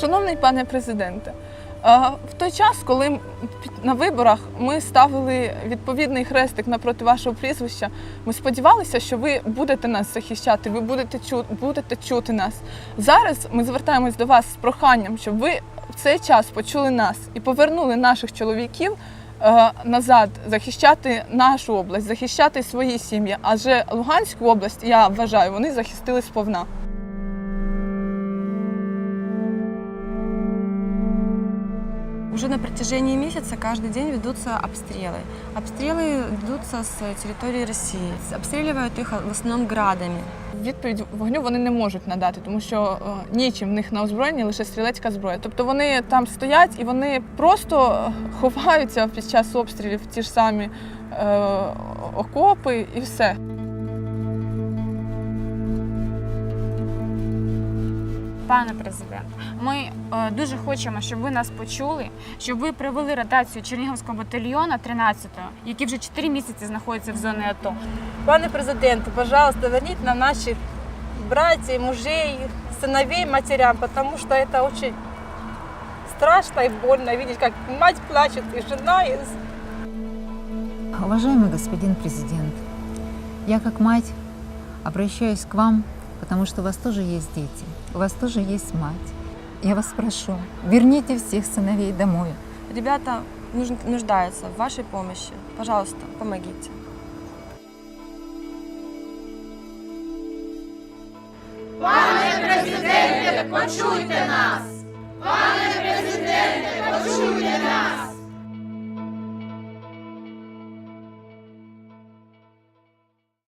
Шановний пане президенте, в той час, коли на виборах ми ставили відповідний хрестик напроти вашого прізвища, ми сподівалися, що ви будете нас захищати, ви будете чути, будете чути нас. Зараз ми звертаємось до вас з проханням, щоб ви в цей час почули нас і повернули наших чоловіків. Назад захищати нашу область, захищати свої сім'ї. Адже Луганську область, я вважаю, вони захистили сповна. Уже на протяжении месяца каждый день ведутся обстрелы. Обстрелы ведутся с территории России. Обстреливают их в основном градами. Відповідь вогню вони не можуть надати, тому що е, нічим в них на озброєнні лише стрілецька зброя. Тобто вони там стоять і вони просто е, ховаються під час обстрілів в ті ж самі е, окопи і все. Пане президент, ми е, дуже хочемо, щоб ви нас почули, щоб ви привели ротацію Чернігівського батальйону 13-го, який вже 4 місяці знаходиться в зоні АТО. Пане президенте, пожалуйста, верните нам наших братьев, мужей, сыновей матерям, потому что это очень страшно и больно видеть, как мать плачет и жена. И... Уважаемый господин президент, я как мать обращаюсь к вам, потому что у вас тоже есть дети, у вас тоже есть мать. Я вас прошу, верните всех сыновей домой. Ребята нуждаются в вашей помощи. Пожалуйста, помогите. Пане президенте, почуйте нас!